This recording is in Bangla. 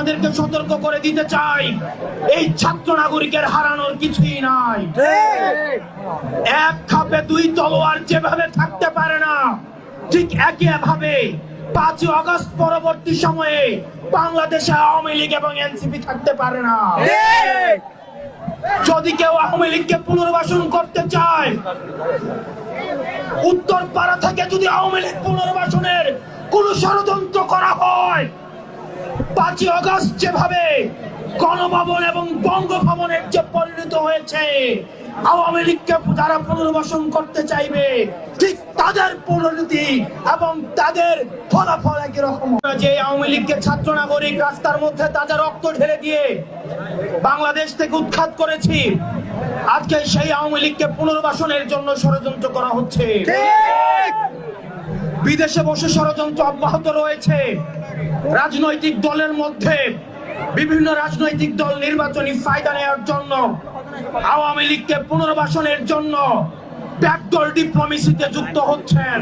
আপনাদেরকে সতর্ক করে দিতে চাই। এই ছাত্র নাগরিকের হারানোর কিছুই নাই। এক খাপে দুই তলোয়ার যেভাবে থাকতে পারে না, ঠিক একই ভাবে পাঁচই অগস্ট পরবর্তী সময়ে বাংলাদেশে আওয়ামী লীগ এবং এনসিপি থাকতে পারে না। যদি কেউ আওয়ামী লীগকে পুনর্বাসন করতে চায়, উত্তর পাড়া থেকে যদি আওয়ামী লীগ পুনর্বাসনের কোন ষড়যন্ত্র পাঁচই অগস্ট যেভাবে গণভবন এবং বঙ্গভবনের যে পরিণত হয়েছে, আওয়ামী লীগকে যারা পুনর্বাসন করতে চাইবে, ঠিক তাদের পরিণতি এবং তাদের ফলাফল একই রকম। যে আওয়ামী লীগকে ছাত্র নাগরিক রাস্তার মধ্যে তাদের রক্ত ঢেলে দিয়ে বাংলাদেশ থেকে উৎখাত করেছি, আজকে সেই আওয়ামী লীগকে পুনর্বাসনের জন্য ষড়যন্ত্র করা হচ্ছে। বিদেশে বসে ষড়যন্ত্র অব্যাহত রয়েছে। রাজনৈতিক দলের মধ্যে বিভিন্ন রাজনৈতিক দল নির্বাচনী ফায়দা নেওয়ার জন্য, আওয়ামী লীগকে পুনর্বাসনের জন্য ব্যাকডোর ডিপ্লোমেসিতে যুক্ত হচ্ছেন।